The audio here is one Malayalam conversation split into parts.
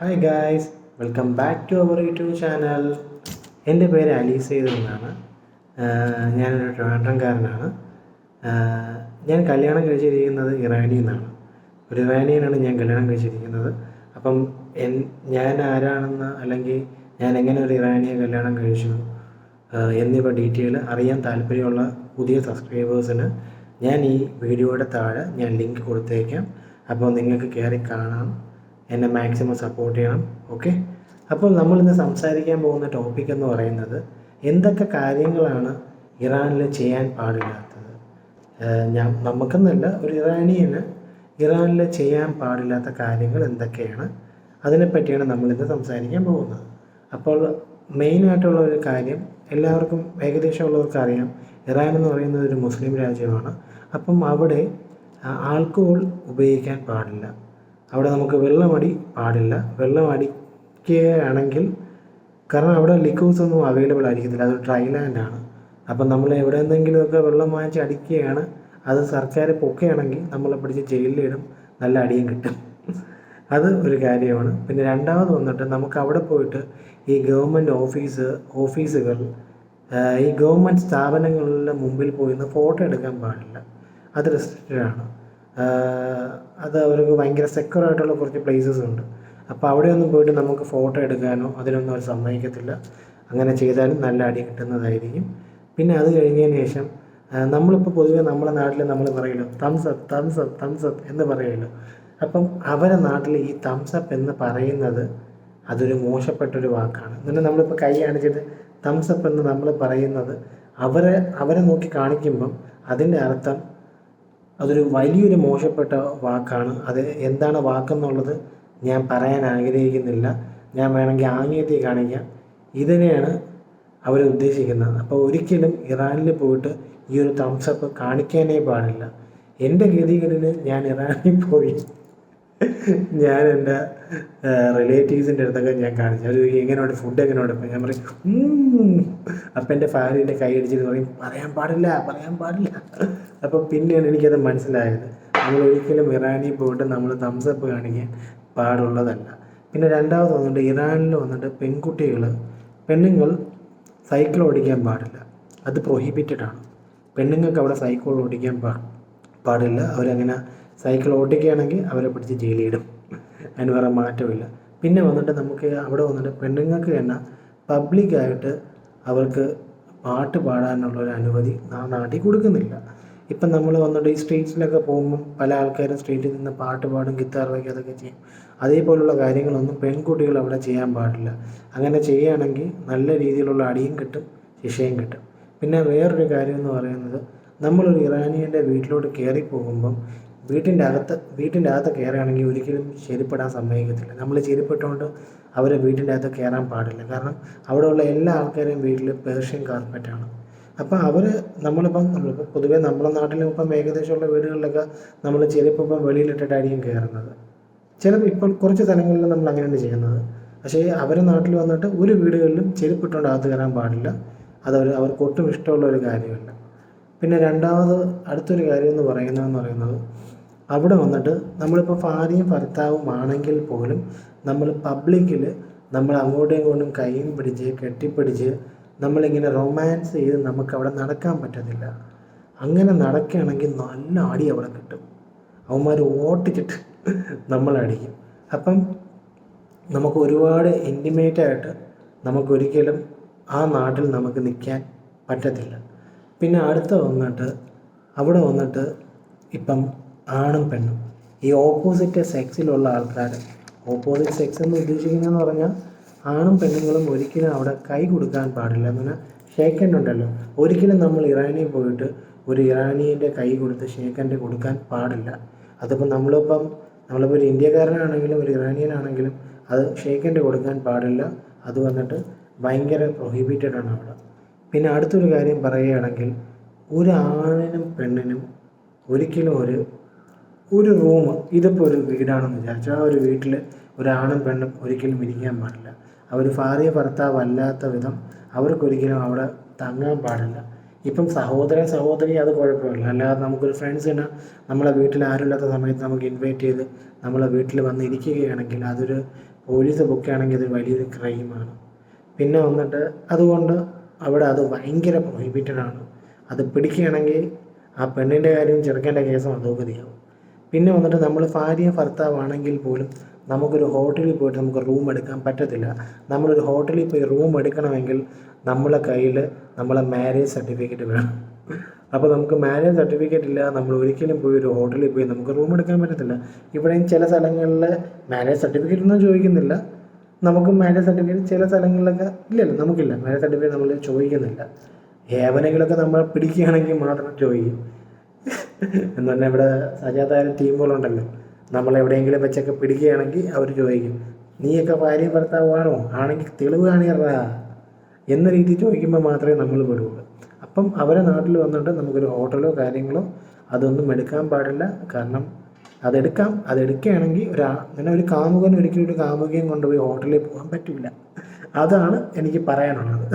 Hi guys welcome back to our YouTube channel എന്റെ പേര് അലീസ് എന്നാണ്. ഞാനൊരു ട്രിവാൻഡ്രംകാരനാണ് ഞാൻ കല്യാണം കഴിച്ചിരിക്കുന്നത് ഇറാനിയിൽ നിന്നാണ്. ഒരു ഇറാനിയനാണ് ഞാൻ കല്യാണം കഴിച്ചിരിക്കുന്നത്. അപ്പം എൻ ഞാൻ ആരാണെന്ന് അല്ലെങ്കിൽ ഞാൻ എങ്ങനെ ഒരു ഇറാനിയെ കല്യാണം കഴിച്ചു എന്നിവ ഡീറ്റെയിൽ അറിയാൻ താല്പര്യമുള്ള പുതിയ സബ്സ്ക്രൈബേഴ്സിന് ഞാൻ ഈ വീഡിയോയുടെ താഴെ ഞാൻ ലിങ്ക് കൊടുത്തേക്കാം. അപ്പോൾ നിങ്ങൾക്ക് കയറി കാണാം. എന്നെ മാക്സിമം സപ്പോർട്ട് ചെയ്യണം ഓക്കെ അപ്പോൾ നമ്മൾ ഇന്ന് സംസാരിക്കാൻ പോകുന്ന ടോപ്പിക് എന്ന് പറയുന്നത് എന്തൊക്കെ കാര്യങ്ങളാണ് ഇറാനിൽ ചെയ്യാൻ പാടില്ലാത്തത്? ഞാൻ നമുക്കെന്നല്ല ഒരു ഇറാനിയന് ഇറാനിൽ ചെയ്യാൻ പാടില്ലാത്ത കാര്യങ്ങൾ എന്തൊക്കെയാണ്? അതിനെപ്പറ്റിയാണ് നമ്മളിന്ന് സംസാരിക്കാൻ പോകുന്നത്. അപ്പോൾ മെയിനായിട്ടുള്ള ഒരു കാര്യം എല്ലാവർക്കും ഏകദേശം ഉള്ളവർക്ക് അറിയാം ഇറാൻ എന്ന് പറയുന്നത് ഒരു മുസ്ലിം രാജ്യമാണ്. അപ്പം അവിടെ ആൽക്കഹോൾ ഉപയോഗിക്കാൻ പാടില്ല. അവിടെ നമുക്ക് വെള്ളമടി പാടില്ല. വെള്ളം അടിക്കുകയാണെങ്കിൽ കാരണം അവിടെ ലിക്വിഡ്സ് ഒന്നും അവൈലബിൾ ആയിരിക്കത്തില്ല. അത് ഡ്രൈ ആണ്. അപ്പം നമ്മൾ എവിടെ നിന്നെങ്കിലുമൊക്കെ വെള്ളം വാങ്ങിച്ച് അടിക്കുകയാണ്. അത് സർക്കാർ പൊക്കുകയാണെങ്കിൽ നമ്മളെ പിടിച്ച് ജയിലിലിടും. നല്ല അടിയും കിട്ടും. അത് ഒരു കാര്യമാണ്. പിന്നെ രണ്ടാമത് വന്നിട്ട് നമുക്ക് അവിടെ പോയിട്ട് ഈ ഗവൺമെന്റ് ഓഫീസ് ഓഫീസുകൾ ഈ ഗവൺമെന്റ് സ്ഥാപനങ്ങളുടെ മുമ്പിൽ പോയി ഫോട്ടോ എടുക്കാൻ പാടില്ല. അത് റെസ്ട്രിക്റ്റഡ് ആണ്. അത് അവർക്ക് ഭയങ്കര സെക്യൂർ ആയിട്ടുള്ള കുറച്ച് പ്ലേസസ് ഉണ്ട്. അപ്പോൾ അവിടെയൊന്നും പോയിട്ട് നമുക്ക് ഫോട്ടോ എടുക്കാനോ അതിനൊന്നും അവർ സമ്മതിക്കത്തില്ല. അങ്ങനെ ചെയ്താലും നല്ല അടി കിട്ടുന്നതായിരിക്കും. പിന്നെ അത് കഴിഞ്ഞതിന് ശേഷം നമ്മളിപ്പോൾ പൊതുവേ നമ്മുടെ നാട്ടിൽ നമ്മൾ പറയുമല്ലോ thumbs up thumbs up thumbs up എന്ന് പറയുമല്ലോ അപ്പം അവരെ നാട്ടിൽ ഈ തംസ് അപ്പ് എന്ന് പറയുന്നത് അതൊരു മോശപ്പെട്ടൊരു വാക്കാണ്. എന്നിട്ട് നമ്മളിപ്പോൾ കൈ കാണിച്ചിട്ട് തംസ് അപ്പ് എന്ന് നമ്മൾ പറയുന്നത് അവരെ അവരെ നോക്കി കാണിക്കുമ്പം അതിന്റെ അർത്ഥം അതൊരു വലിയൊരു മോശപ്പെട്ട വാക്കാണ്. അത് എന്താണ് വാക്കെന്നുള്ളത് ഞാൻ പറയാൻ ആഗ്രഹിക്കുന്നില്ല. ഞാൻ വേണമെങ്കിൽ ആംഗ്യത്തിൽ കാണിക്കാം. ഇതിനെയാണ് അവർ ഉദ്ദേശിക്കുന്നത്. അപ്പോൾ ഒരിക്കലും ഇറാനിൽ പോയിട്ട് ഈ ഒരു തംസപ്പ് കാണിക്കാനേ പാടില്ല. എന്റെ ഗതികളിൽ ഞാൻ ഇറാനിൽ പോയി. ഞാൻ എന്റെ റിലേറ്റീവ്സിന്റെ അടുത്തൊക്കെ ഞാൻ കാണിച്ചു. അവർ എങ്ങനെയുണ്ട്? ഫുഡ് എങ്ങനെയുണ്ട്? അപ്പം ഞാൻ പറയും. അപ്പം എന്റെ ഫാമിലിന്റെ കൈ അടിച്ചിട്ട് പറയും പറയാൻ പാടില്ല പറയാൻ പാടില്ല. അപ്പം പിന്നെയാണ് എനിക്കത് മനസ്സിലായത്. നമ്മൾ ഒരിക്കലും ഇറാനിൽ പോയിട്ട് നമ്മൾ തംസപ്പ് കാണിക്കാൻ പാടുള്ളതല്ല. പിന്നെ രണ്ടാമത് വന്നിട്ട് ഇറാനിൽ വന്നിട്ട് പെൺകുട്ടികൾ പെണ്ണുങ്ങൾ സൈക്കിൾ ഓടിക്കാൻ പാടില്ല. അത് പ്രൊഹിബിറ്റഡ് ആണ്. പെണ്ണുങ്ങൾക്ക് അവിടെ സൈക്കിൾ ഓടിക്കാൻ പാടില്ല. അവരങ്ങനെ സൈക്കിൾ ഓടിക്കുകയാണെങ്കിൽ അവരെ പിടിച്ച് ജയിലിടും അതിന് വേറെ മാറ്റമില്ല. പിന്നെ വന്നിട്ട് നമുക്ക് അവിടെ വന്നിട്ട് പെണ്ണുങ്ങൾക്ക് തന്നെ പബ്ലിക്കായിട്ട് അവർക്ക് പാട്ട് പാടാനുള്ള ഒരു അനുമതി നാട്ടിൽ കൊടുക്കുന്നില്ല. ഇപ്പം നമ്മൾ വന്നിട്ട് ഈ സ്ട്രീറ്റ്സിലൊക്കെ പോകുമ്പം പല ആൾക്കാരും സ്ട്രീറ്റിൽ നിന്ന് പാട്ട് പാടും ഗിത്താർ വയ്ക്കും അതൊക്കെ ചെയ്യും. അതേപോലുള്ള കാര്യങ്ങളൊന്നും പെൺകുട്ടികൾ അവിടെ ചെയ്യാൻ പാടില്ല. അങ്ങനെ ചെയ്യുകയാണെങ്കിൽ നല്ല രീതിയിലുള്ള അടിയും കിട്ടും ശിക്ഷയും കിട്ടും. പിന്നെ വേറൊരു കാര്യം എന്ന് പറയുന്നത് നമ്മളൊരു ഇറാനിയന്റെ വീട്ടിലോട്ട് കയറി പോകുമ്പം വീട്ടിന്റെ അകത്ത് വീട്ടിന്റെ അകത്ത് കയറുകയാണെങ്കിൽ ഒരിക്കലും ശരിപ്പെടാൻ സമ്മതിക്കത്തില്ല. നമ്മൾ ശരിപ്പെട്ടുകൊണ്ട് അവരെ വീട്ടിന്റെ അകത്ത് കയറാൻ പാടില്ല. കാരണം അവിടെയുള്ള എല്ലാ ആൾക്കാരെയും വീട്ടിൽ പേർഷ്യൻ കാർപ്പറ്റാണ്. അപ്പം അവർ നമ്മളിപ്പം നമ്മളിപ്പോൾ പൊതുവേ നമ്മുടെ നാട്ടിലും ഇപ്പം ഏകദേശമുള്ള വീടുകളിലൊക്കെ നമ്മൾ ചെരുപ്പ് വെളിയിലിട്ടിട്ടായിരിക്കും കയറുന്നത്. ചിലപ്പോൾ ഇപ്പോൾ കുറച്ച് സ്ഥലങ്ങളിൽ നമ്മൾ അങ്ങനെയാണ് ചെയ്യുന്നത്. പക്ഷേ അവരെ നാട്ടിൽ വന്നിട്ട് ഒരു വീടുകളിലും ചെരുപ്പിട്ടുകൊണ്ട് അകത്ത് കയറാൻ പാടില്ല. അതവർ അവർക്ക് ഒട്ടും ഇഷ്ടമുള്ള ഒരു കാര്യമല്ല. പിന്നെ രണ്ടാമത് അടുത്തൊരു കാര്യം എന്ന് പറയുന്നതെന്ന് പറയുന്നത് അവിടെ വന്നിട്ട് നമ്മളിപ്പോൾ ഭാര്യയും ഭർത്താവും ആണെങ്കിൽ പോലും നമ്മൾ പബ്ലിക്കിൽ നമ്മൾ അങ്ങോട്ടും ഇങ്ങോട്ടും കൈയും പിടിച്ച് കെട്ടിപ്പിടിച്ച് നമ്മളിങ്ങനെ റൊമാൻസ് ചെയ്ത് നമുക്ക് അവിടെ നടക്കാൻ പറ്റത്തില്ല. അങ്ങനെ നടക്കുകയാണെങ്കിൽ നല്ല അടി അവിടെ കിട്ടും. അവന്മാർ ഓട്ടിച്ചിട്ട് നമ്മളടിക്കും അപ്പം നമുക്ക് ഒരുപാട് ഇന്റിമേറ്റായിട്ട് നമുക്കൊരിക്കലും ആ നാട്ടിൽ നമുക്ക് നിൽക്കാൻ പറ്റത്തില്ല. പിന്നെ അടുത്ത വന്നിട്ട് അവിടെ വന്നിട്ട് ഇപ്പം ആണും പെണ്ണും. ഈ ഓപ്പോസിറ്റ് സെക്സിലുള്ള ആൾക്കാർ ഓപ്പോസിറ്റ് സെക്സ് എന്ന് ഉദ്ദേശിക്കുന്നതെന്ന് പറഞ്ഞാൽ ആണും പെണ്ണുങ്ങളും ഒരിക്കലും അവിടെ കൈ കൊടുക്കാൻ പാടില്ല. എന്ന് പറഞ്ഞാൽ ഷേക്കൻഡ് ഉണ്ടല്ലോ. ഒരിക്കലും നമ്മൾ ഇറാനിയിൽ പോയിട്ട് ഒരു ഇറാനിയന്റെ കൈ കൊടുത്ത് ഷേക്കൻഡ് കൊടുക്കാൻ പാടില്ല. അതിപ്പോൾ നമ്മളിപ്പം നമ്മളിപ്പോൾ ഒരു ഇന്ത്യക്കാരനാണെങ്കിലും ഒരു ഇറാനിയൻ ആണെങ്കിലും അത് ഷേക്കൻഡ് കൊടുക്കാൻ പാടില്ല. അത് വന്നിട്ട് ഭയങ്കര പ്രൊഹിബിറ്റഡ് ആണ് അവിടെ. പിന്നെ അടുത്തൊരു കാര്യം പറയുകയാണെങ്കിൽ ഒരു ആണിനും പെണ്ണിനും ഒരിക്കലും ഒരു ഒരു റൂം ഇതിപ്പോൾ ഒരു വീടാണെന്ന് വിചാരിച്ചു. ആ ഒരു വീട്ടിൽ ഒരാണും പെണ്ണും ഒരിക്കലും ഇരിക്കാൻ പാടില്ല. അവർ ഭാര്യ ഭർത്താവ് അല്ലാത്ത വിധം അവർക്കൊരിക്കലും അവിടെ തങ്ങാൻ പാടില്ല. ഇപ്പം സഹോദരൻ സഹോദരി അത് കുഴപ്പമില്ല. അല്ലാതെ നമുക്കൊരു ഫ്രണ്ട്സിന് നമ്മളെ വീട്ടിൽ ആരുമില്ലാത്ത സമയത്ത് നമുക്ക് ഇൻവൈറ്റ് ചെയ്ത് നമ്മളെ വീട്ടിൽ വന്ന് ഇരിക്കുകയാണെങ്കിൽ അതൊരു പോലീസ് ബുക്കാണെങ്കിൽ അത് വലിയൊരു ക്രൈമാണ് പിന്നെ വന്നിട്ട് അതുകൊണ്ട് അവിടെ അത് ഭയങ്കര പ്രൊഹിബിറ്റഡ് ആണ്. അത് പിടിക്കുകയാണെങ്കിൽ ആ പെണ്ണിന്റെ കാര്യം ചെറുക്കന്റെ കേസും അധോഗതിയാവും. പിന്നെ വന്നിട്ട് നമ്മൾ ഭാര്യ ഭർത്താവാണെങ്കിൽ പോലും നമുക്കൊരു ഹോട്ടലിൽ പോയിട്ട് നമുക്ക് റൂം എടുക്കാൻ പറ്റത്തില്ല. നമ്മളൊരു ഹോട്ടലിൽ പോയി റൂം എടുക്കണമെങ്കിൽ നമ്മളെ കയ്യിൽ നമ്മളെ മാരേജ് സർട്ടിഫിക്കറ്റ് വേണം. അപ്പോൾ നമുക്ക് മാരേജ് സർട്ടിഫിക്കറ്റ് ഇല്ല നമ്മൾ ഒരിക്കലും പോയി ഒരു ഹോട്ടലിൽ പോയി നമുക്ക് റൂം എടുക്കാൻ പറ്റത്തില്ല. ഇവിടെയും ചില സ്ഥലങ്ങളിൽ മാരേജ് സർട്ടിഫിക്കറ്റ് ഒന്നും ചോദിക്കുന്നില്ല. നമുക്ക് മാരേജ് സർട്ടിഫിക്കറ്റ് ചില സ്ഥലങ്ങളിലൊക്കെ ഇല്ലല്ലോ നമുക്കില്ല. മാരേജ് സർട്ടിഫിക്കറ്റ് നമ്മൾ ചോദിക്കുന്നില്ല. ഏവനെങ്കിലൊക്കെ നമ്മൾ പിടിക്കുകയാണെങ്കിൽ മാത്രം ചോദിക്കും. എന്ന് പറഞ്ഞാൽ ഇവിടെ സജാതാരം ടീമുകളുണ്ടല്ലോ നമ്മൾ എവിടെയെങ്കിലും വെച്ചൊക്കെ പിടിക്കുകയാണെങ്കിൽ അവർ ചോദിക്കും നീയൊക്കെ ഭാര്യ ഭർത്താവാണോ? ആണെങ്കിൽ തെളിവ് കാണിയറാ. എന്ന രീതിയിൽ ചോദിക്കുമ്പോൾ മാത്രമേ നമ്മൾ പെടുകയുള്ളൂ അപ്പം അവരെ നാട്ടിൽ വന്നിട്ട് നമുക്കൊരു ഹോട്ടലോ കാര്യങ്ങളോ അതൊന്നും എടുക്കാൻ പാടില്ല. കാരണം അതെടുക്കാം. അതെടുക്കുകയാണെങ്കിൽ ഒരു അങ്ങനെ ഒരു കാമുകൻ ഒരിക്കലും ഒരു കാമുകയും കൊണ്ടുപോയി ഹോട്ടലിൽ പോകാൻ പറ്റില്ല. അതാണ് എനിക്ക് പറയാനുള്ളത്.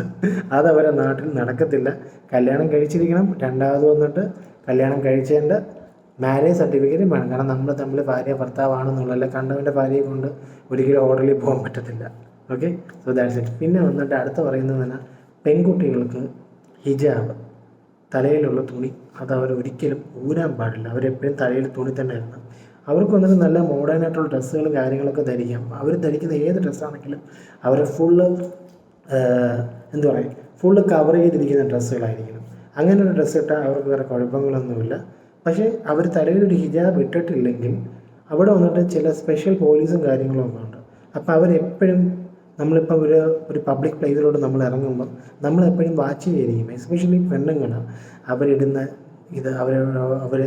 അത് നാട്ടിൽ നടക്കത്തില്ല. കല്യാണം കഴിച്ചിരിക്കണം. രണ്ടാമത് വന്നിട്ട് കല്യാണം കഴിച്ചതിന്റെ മാരേജ് സർട്ടിഫിക്കറ്റും വേണം. കാരണം നമ്മൾ തമ്മിൽ ഭാര്യ ഭർത്താവാണെന്നുള്ളതല്ല കണ്ടവന്റെ ഭാര്യയെ കൊണ്ട് ഒരിക്കലും ഹോട്ടലിൽ പോകാൻ പറ്റത്തില്ല. ഓക്കെ സോ ദാറ്റ്സ് ഇറ്റ് പിന്നെ വന്നിട്ട് അടുത്ത് പറയുന്നത് തന്നെ പെൺകുട്ടികൾക്ക് ഹിജാബ് തലയിലുള്ള തുണി. അത് അവർ ഒരിക്കലും ഊരാൻ പാടില്ല. അവരെപ്പോഴും തലയിൽ തുണി തന്നെ ഇടണം. അവർക്ക് വന്നിട്ട് നല്ല മോഡേൺ ആയിട്ടുള്ള ഡ്രസ്സുകളും കാര്യങ്ങളൊക്കെ ധരിക്കാം. അവർ ധരിക്കുന്ന ഏത് ഡ്രസ്സാണെങ്കിലും അവർ ഫുള്ള് എന്താ പറയുക ഫുള്ള് കവർ ചെയ്തിരിക്കുന്ന ഡ്രസ്സുകളായിരിക്കണം അങ്ങനെ ഒരു ഡ്രസ്സ് ഇട്ടാൽ അവർക്ക് വേറെ കുഴപ്പങ്ങളൊന്നുമില്ല. പക്ഷേ അവർ തലയിൽ ഒരു ഹിജാബ് ഇട്ടിട്ടില്ലെങ്കിൽ അവിടെ വന്നിട്ട് ചില സ്പെഷ്യൽ പോലീസും കാര്യങ്ങളും ഒക്കെ ഉണ്ട്. അപ്പോൾ അവരെപ്പോഴും നമ്മളിപ്പോൾ ഒരു ഒരു പബ്ലിക് പ്ലേസിലോട്ട് നമ്മൾ ഇറങ്ങുമ്പോൾ നമ്മളെപ്പോഴും വാച്ച് ചെയ്തിരിക്കും. എസ്പെഷ്യലി പെണ്ണുങ്ങൾ അവരിടുന്ന ഇത് അവർ അവർ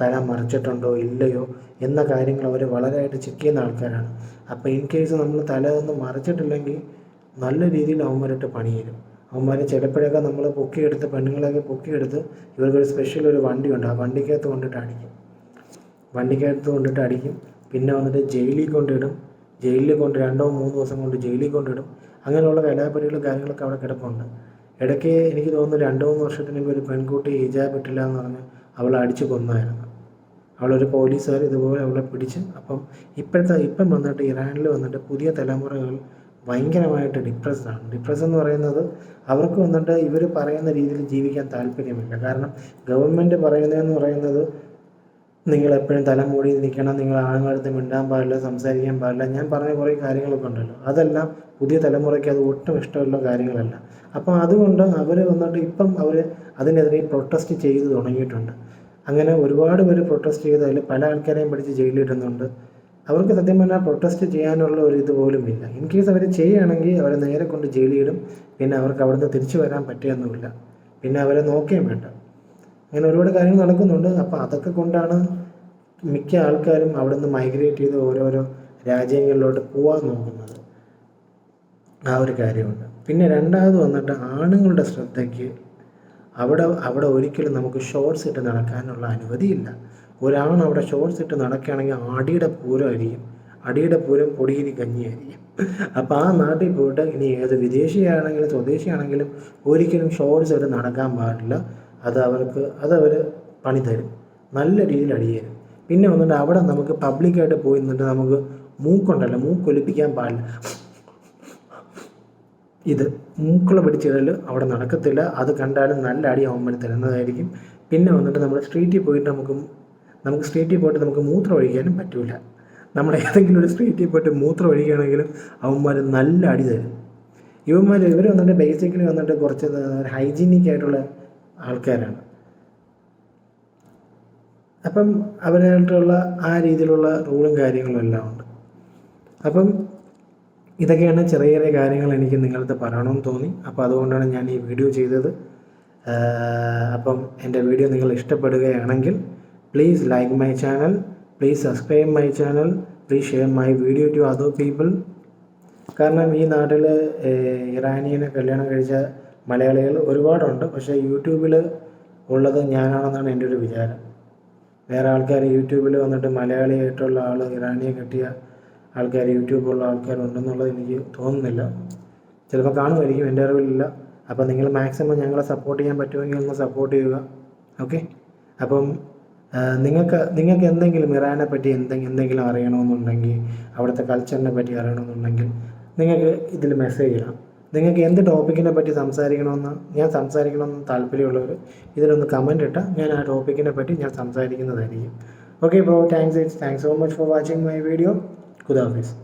തല മറിച്ചിട്ടുണ്ടോ ഇല്ലയോ എന്ന കാര്യങ്ങൾ അവർ വളരെയായിട്ട് ചെക്ക് ചെയ്യുന്ന ആൾക്കാരാണ്. അപ്പോൾ ഇൻ കേസ് നമ്മൾ തല ഒന്നും മറിച്ചിട്ടില്ലെങ്കിൽ നല്ല രീതിയിൽ അവന്മാരിട്ട് പണി തരും അവന്മാർ ചിലപ്പോഴൊക്കെ നമ്മൾ പൊക്കിയെടുത്ത് പെണ്ണുങ്ങളെയൊക്കെ പൊക്കിയെടുത്ത് ഇവർക്കൊരു സ്പെഷ്യൽ ഒരു വണ്ടിയുണ്ട്. ആ വണ്ടിക്കകത്ത് കൊണ്ടിട്ട് അടിക്കും. വണ്ടിക്കകത്ത് കൊണ്ടിട്ട് അടിക്കും. പിന്നെ വന്നിട്ട് ജയിലിൽ കൊണ്ടിടും. ജയിലിൽ കൊണ്ട് രണ്ടോ മൂന്നോ ദിവസം കൊണ്ട് ജയിലിൽ കൊണ്ടിടും. അങ്ങനെയുള്ള കലാപരികളും കാര്യങ്ങളൊക്കെ അവിടെ കിടപ്പുണ്ട്. ഇടയ്ക്ക് എനിക്ക് തോന്നുന്നു രണ്ടോ മൂന്ന് വർഷത്തിന് ഒരു പെൺകുട്ടി ഹിജാബ് ഇട്ടില്ല എന്ന് പറഞ്ഞ് അവളെ അടിച്ച് കൊന്നായിരുന്നു. അവളൊരു പോലീസുകാർ ഇതുപോലെ അവളെ പിടിച്ച് അപ്പം ഇപ്പോഴത്തെ ഇപ്പം വന്നിട്ട് ഇറാനിൽ വന്നിട്ട് പുതിയ തലമുറകൾ ഭയങ്കരമായിട്ട് ഡിപ്രസ്ഡാണ് ഡിപ്രസ് എന്ന് പറയുന്നത് അവർക്ക് വന്നിട്ട് ഇവർ പറയുന്ന രീതിയിൽ ജീവിക്കാൻ താല്പര്യമില്ല. കാരണം ഗവൺമെന്റ് പറയുന്നതെന്ന് പറയുന്നത് നിങ്ങൾ എപ്പോഴും തല മൂടി നിൽക്കണം നിങ്ങൾ ആണുങ്ങളടുത്ത് മിണ്ടാൻ പാടില്ല സംസാരിക്കാൻ പാടില്ല. ഞാൻ പറഞ്ഞ കുറേ കാര്യങ്ങളൊക്കെ ഉണ്ടല്ലോ. അതെല്ലാം പുതിയ തലമുറയ്ക്ക് അത് ഒട്ടും ഇഷ്ടമുള്ള കാര്യങ്ങളല്ല. അപ്പോൾ അതുകൊണ്ട് അവർ വന്നിട്ട് ഇപ്പം അവർ അതിനെതിരെ പ്രൊട്ടസ്റ്റ് ചെയ്ത് തുടങ്ങിയിട്ടുണ്ട്. അങ്ങനെ ഒരുപാട് പേര് പ്രൊട്ടസ്റ്റ് ചെയ്ത് അതിൽ പല ആൾക്കാരെയും പിടിച്ച് ജയിലിടുന്നുണ്ട് അവർക്ക് സത്യം പറഞ്ഞാൽ പ്രൊട്ടസ്റ്റ് ചെയ്യാനുള്ള ഒരു ഇത് പോലും ഇല്ല. ഇൻ കേസ് അവർ ചെയ്യുകയാണെങ്കിൽ അവരെ നേരെ കൊണ്ട് ജയിലിടും പിന്നെ അവർക്ക് അവിടുന്ന് തിരിച്ചു വരാൻ പറ്റുകയൊന്നുമില്ല പിന്നെ അവരെ നോക്കുകയും വേണ്ട. അങ്ങനെ ഒരുപാട് കാര്യങ്ങൾ നടക്കുന്നുണ്ട്. അപ്പോൾ അതൊക്കെ കൊണ്ടാണ് മിക്ക ആൾക്കാരും അവിടുന്ന് മൈഗ്രേറ്റ് ചെയ്ത് ഓരോരോ രാജ്യങ്ങളിലോട്ട് പോകാൻ നോക്കുന്നത്. ആ ഒരു കാര്യമുണ്ട്. പിന്നെ രണ്ടാമത് വന്നിട്ട് ആണുങ്ങളുടെ ശ്രദ്ധയ്ക്ക് അവിടെ അവിടെ ഒരിക്കലും നമുക്ക് ഷോർട്സ് ഇട്ട് നടക്കാനുള്ള അനുമതിയില്ല. ഒരാണ് അവിടെ ഷോർട്സ് ഇട്ട് നടക്കുകയാണെങ്കിൽ അടിയുടെ പൂരമായിരിക്കും അടിയുടെ പൂരം പൊടിയിരി കഞ്ഞിയായിരിക്കും. അപ്പോൾ ആ നാട്ടിൽ പോയിട്ട് ഇനി ഏത് വിദേശിയാണെങ്കിലും സ്വദേശിയാണെങ്കിലും ഒരിക്കലും ഷോർട്സ് ഇട്ട് നടക്കാൻ പാടില്ല. അത് അവർക്ക് അതവർ പണി തരും. നല്ല രീതിയിൽ അടി തരും. പിന്നെ വന്നിട്ട് അവിടെ നമുക്ക് പബ്ലിക്കായിട്ട് പോയി നിന്നിട്ട് നമുക്ക് മൂക്കുണ്ടല്ലോ. മൂക്കൊലിപ്പിക്കാൻ പാടില്ല. ഇത് മൂക്കുള്ള പിടിച്ചിടൽ അവിടെ നടക്കത്തില്ല. അത് കണ്ടാലും നല്ല അടി അവന്മാർ തരുന്നതായിരിക്കും. പിന്നെ വന്നിട്ട് നമ്മൾ സ്ട്രീറ്റിൽ പോയിട്ട് നമുക്ക് നമുക്ക് സ്ട്രീറ്റിൽ പോയിട്ട് നമുക്ക് മൂത്രം ഒഴിക്കാനും പറ്റില്ല നമ്മൾ ഏതെങ്കിലും ഒരു സ്ട്രീറ്റിൽ പോയിട്ട് മൂത്രം ഒഴിക്കുകയാണെങ്കിലും അവന്മാർ നല്ല അടി തരും. ഇവന്മാർ ഇവർ വന്നിട്ട് ബേസിക്കലി വന്നിട്ട് കുറച്ച് ഹൈജീനിക് ആയിട്ടുള്ള ആൾക്കാരാണ്. അപ്പം അവരായിട്ടുള്ള ആ രീതിയിലുള്ള റൂളും കാര്യങ്ങളും എല്ലാം ഉണ്ട്. അപ്പം ഇതൊക്കെയാണ് ചെറിയ ചെറിയ കാര്യങ്ങൾ എനിക്ക് നിങ്ങളത് പറയണമെന്ന് തോന്നി. അപ്പോൾ അതുകൊണ്ടാണ് ഞാൻ ഈ വീഡിയോ ചെയ്തത്. അപ്പം എന്റെ വീഡിയോ നിങ്ങൾ ഇഷ്ടപ്പെടുകയാണെങ്കിൽ please like my channel. Please subscribe my channel. Please share my video to other people. കാരണം ഈ നാട്ടിൽ ഇറാനിയനെ കല്യാണം കഴിച്ച മലയാളികൾ ഒരുപാടുണ്ട് പക്ഷേ യൂട്യൂബിൽ ഉള്ളത് ഞാനാണെന്നാണ് എന്റെ ഒരു വിചാരം വേറെ ആൾക്കാർ യൂട്യൂബിൽ വന്നിട്ട് മലയാളിയായിട്ടുള്ള ആൾ ഇറാനിയെ കെട്ടിയ ആൾക്കാർ യൂട്യൂബുള്ള ആൾക്കാരുണ്ടെന്നുള്ളത് എനിക്ക് തോന്നുന്നില്ല ചിലപ്പോൾ കാണുമായിരിക്കും എന്റെ അറിവിലില്ല അപ്പോൾ നിങ്ങൾ മാക്സിമം ഞങ്ങളെ സപ്പോർട്ട് ചെയ്യാൻ പറ്റുമെങ്കിൽ ഒന്ന് സപ്പോർട്ട് ചെയ്യുക ഓക്കെ അപ്പം നിങ്ങൾക്ക് നിങ്ങൾക്ക് എന്തെങ്കിലും ഇറാനെ പറ്റി എന്തെങ്കിലും എന്തെങ്കിലും അറിയണമെന്നുണ്ടെങ്കിൽ അവിടുത്തെ കൾച്ചറിനെ പറ്റി അറിയണമെന്നുണ്ടെങ്കിൽ നിങ്ങൾക്ക് ഇതിൽ മെസ്സേജ് ഇടാം. നിങ്ങൾക്ക് എന്ത് ടോപ്പിക്കിനെ പറ്റി സംസാരിക്കണമെന്ന് ഞാൻ സംസാരിക്കണമെന്ന് താല്പര്യമുള്ളവർ ഇതിലൊന്ന് കമന്റ് ഇട്ടാൽ ഞാൻ ആ ടോപ്പിക്കിനെ പറ്റി ഞാൻ സംസാരിക്കുന്നതായിരിക്കും. Okay bro thanks it's thanks so much for watching my video ഖുദാഫീസ്